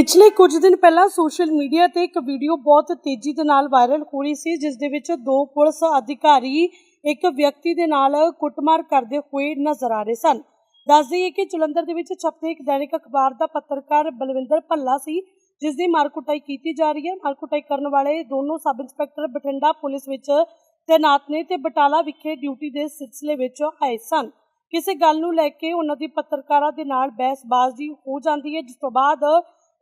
ਪਿਛਲੇ ਕੁਝ ਦਿਨ ਪਹਿਲਾਂ ਸੋਸ਼ਲ ਮੀਡੀਆ ਤੇ ਇੱਕ ਵੀਡੀਓ ਬਹੁਤ ਤੇਜ਼ੀ ਦੇ ਨਾਲ ਵਾਇਰਲ ਹੋ ਰਹੀ ਸੀ, ਜਿਸ ਦੇ ਵਿੱਚ ਦੋ ਪੁਲਿਸ ਅਧਿਕਾਰੀ ਇੱਕ ਵਿਅਕਤੀ ਦੇ ਨਾਲ ਕੁੱਟਮਾਰ ਕਰਦੇ ਹੋਏ ਨਜ਼ਰ ਆ ਰਹੇ ਸਨ। ਦੱਸ ਦਈਏ ਕਿ ਜਲੰਧਰ ਦੇ ਵਿੱਚ ਛਪਦੇ ਇੱਕ ਦੈਨਿਕ ਅਖਬਾਰ ਦਾ ਪੱਤਰਕਾਰ ਬਲਵਿੰਦਰ ਭੱਲਾ ਸੀ, ਜਿਸ ਦੀ ਮਾਰਕੁਟਾਈ ਕੀਤੀ ਜਾ ਰਹੀ ਹੈ। ਮਾਰਕੁਟਾਈ ਕਰਨ ਵਾਲੇ ਦੋਨੋਂ ਸਬ ਇੰਸਪੈਕਟਰ ਬਠਿੰਡਾ ਪੁਲਿਸ ਵਿੱਚ ਤੈਨਾਤ ਨੇ ਤੇ ਬਟਾਲਾ ਵਿਖੇ ਡਿਊਟੀ ਦੇ ਸਿਲਸਿਲੇ ਵਿੱਚ ਆਏ ਸਨ। ਕਿਸੇ ਗੱਲ ਨੂੰ ਲੈ ਕੇ ਉਹਨਾਂ ਦੀ ਪੱਤਰਕਾਰਾਂ ਦੇ ਨਾਲ ਬਹਿਸਬਾਜ਼ੀ ਹੋ ਜਾਂਦੀ ਹੈ, ਜਿਸ ਤੋਂ ਬਾਅਦ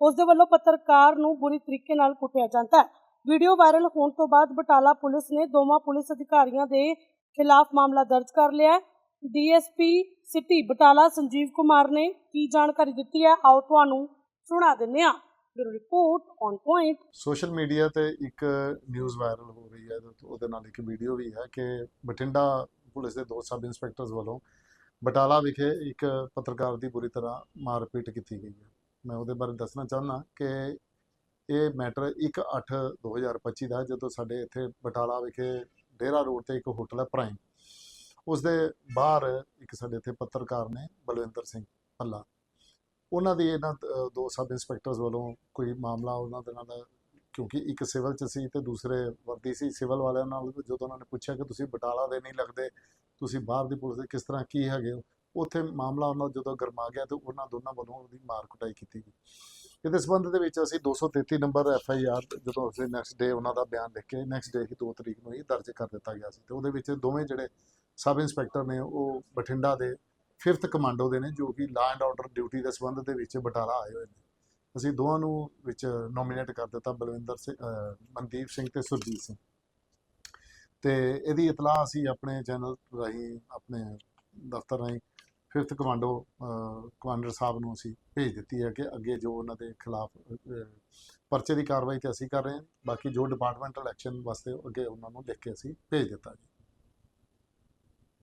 ਉਸ ਦੇ ਵੱਲੋਂ ਪੱਤਰਕਾਰ ਨੂੰ ਬੁਰੀ ਤਰੀਕੇ ਨਾਲ ਕੁੱਟਿਆ ਜਾਂਦਾ ਹੈ। ਵੀਡੀਓ ਵਾਇਰਲ ਹੋਣ ਤੋਂ ਬਾਅਦ ਬਟਾਲਾ ਪੁਲਿਸ ਨੇ ਦੋਵਾਂ ਪੁਲਿਸ ਅਧਿਕਾਰੀਆਂ ਦੇ ਖਿਲਾਫ ਮਾਮਲਾ ਦਰਜ ਕਰ ਲਿਆ ਹੈ। ਡੀਐਸਪੀ ਸਿਟੀ ਬਟਾਲਾ ਸੰਜੀਵ ਕੁਮਾਰ ਨੇ ਕੀ ਜਾਣਕਾਰੀ ਦਿੱਤੀ ਹੈ? ਆਓ ਤੁਹਾਨੂੰ ਸੁਣਾ ਦਿੰਦੇ ਹਾਂ। Bureau report on point. Social media ਤੇ ਇੱਕ ਨਿਊਜ਼ ਵਾਇਰਲ ਹੋ ਰਹੀ ਹੈ, ਉਹਦੇ ਨਾਲ ਇੱਕ ਵੀਡੀਓ ਵੀ ਹੈ ਕਿ ਬਠਿੰਡਾ ਪੁਲਿਸ ਦੇ ਦੋ ਸਬ ਇੰਸਪੈਕਟਰਸ ਵੱਲੋਂ ਬਟਾਲਾ ਵਿਖੇ ਇੱਕ ਪੱਤਰਕਾਰ ਦੀ ਬੁਰੀ ਤਰ੍ਹਾਂ ਮਾਰਪੀਟ ਕੀਤੀ ਗਈ ਹੈ। ਮੈਂ ਉਹਦੇ ਬਾਰੇ ਦੱਸਣਾ ਚਾਹੁੰਦਾ ਕਿ ਇਹ ਮੈਟਰ 1/8/2025 ਦਾ ਜਦੋਂ ਸਾਡੇ ਇੱਥੇ ਬਟਾਲਾ ਵਿਖੇ ਡੇਰਾ ਰੋਡ ਤੇ ਇੱਕ ਹੋਟਲ ਹੈ ਪ੍ਰਾਈਮ। ਉਸ ਦੇ ਬਾਹਰ ਇੱਕ ਸਾਡੇ ਇੱਥੇ ਪੱਤਰਕਾਰ ਨੇ ਬਲਵਿੰਦਰ ਸਿੰਘ ਭੱਲਾ। ਉਹਨਾਂ ਦੀ ਇਹਨਾਂ ਦੋ ਸਬ ਇੰਸਪੈਕਟਰਸ ਵੱਲੋਂ ਕੋਈ ਮਾਮਲਾ ਉਹਨਾਂ ਦੇ ਨਾਲ, ਕਿਉਂਕਿ ਇੱਕ ਸਿਵਲ ਚ ਸੀ ਤੇ ਦੂਸਰੇ ਵਰਦੀ ਸੀ, ਸਿਵਲ ਵਾਲਿਆਂ ਨਾਲ ਜਦੋਂ ਉਹਨਾਂ ਨੇ ਪੁੱਛਿਆ ਕਿ ਤੁਸੀਂ ਬਟਾਲਾ ਦੇ ਨਹੀਂ ਲੱਗਦੇ, ਤੁਸੀਂ ਬਾਹਰ ਦੀ ਪੁਲਿਸ ਦੇ ਕਿਸ ਤਰ੍ਹਾਂ, ਕੀ ਹੈਗੇ ਹੋ? ਉੱਥੇ ਮਾਮਲਾ ਉਹਨਾਂ ਜਦੋਂ ਗਰਮਾ ਗਿਆ ਤੇ ਉਹਨਾਂ ਦੋਨਾਂ ਵੱਲੋਂ ਉਹਦੀ ਮਾਰ ਕੁਟਾਈ ਕੀਤੀ ਗਈ। ਇਹਦੇ ਸਬੰਧ ਦੇ ਵਿੱਚ ਅਸੀਂ 233 ਨੰਬਰ ਐਫ ਆਈ ਆਰ ਜਦੋਂ ਅਸੀਂ ਨੈਕਸਟ ਡੇ ਉਹਨਾਂ ਦਾ ਬਿਆਨ ਲਿਖ ਕੇ ਨੈਕਸਟ ਡੇ ਹੀ 2 ਤਰੀਕ ਨੂੰ ਹੀ ਦਰਜ ਕਰ ਦਿੱਤਾ ਗਿਆ ਸੀ ਤੇ ਉਹਦੇ ਵਿੱਚ ਦੋਵੇਂ ਜਿਹੜੇ ਸਬ ਇੰਸਪੈਕਟਰ ਨੇ ਉਹ ਬਠਿੰਡਾ ਦੇ 5th ਕਮਾਂਡੋ ਦੇ ਨੇ ਜੋ ਕਿ ਲਾ ਐਂਡ ਆਰਡਰ ਡਿਊਟੀ ਦੇ ਸਬੰਧ ਦੇ ਵਿੱਚ ਬਟਾਲਾ ਆਏ ਹੋਏ ਨੇ। ਅਸੀਂ ਦੋਵਾਂ ਨੂੰ ਵਿੱਚ ਨੋਮੀਨੇਟ ਕਰ ਦਿੱਤਾ ਬਲਵਿੰਦਰ ਸਿੰਘ ਮਨਦੀਪ ਸਿੰਘ ਤੇ ਸੁਰਜੀਤ ਸਿੰਘ। ਤੇ ਇਹਦੀ ਇਤਲਾਹ ਅਸੀਂ ਆਪਣੇ ਚੈਨਲ ਰਾਹੀਂ, ਆਪਣੇ ਦਫ਼ਤਰ ਰਾਹੀਂ ਫਿਫਥ ਕਮਾਂਡੋ ਕਮਾਂਡਰ ਸਾਹਿਬ ਨੂੰ ਅਸੀਂ ਭੇਜ ਦਿੱਤੀ ਹੈ ਕਿ ਅੱਗੇ ਜੋ ਉਹਨਾਂ ਦੇ ਖਿਲਾਫ ਪਰਚੇ ਦੀ ਕਾਰਵਾਈ ਤੇ ਅਸੀਂ ਕਰ ਰਹੇ ਹਾਂ। ਬਾਕੀ ਜੋ ਡਿਪਾਰਟਮੈਂਟਲ ਐਕਸ਼ਨ ਵਾਸਤੇ ਅੱਗੇ ਉਹਨਾਂ ਨੂੰ ਲਿਖ ਕੇ ਅਸੀਂ ਭੇਜ ਦਿੱਤਾ ਜੀ।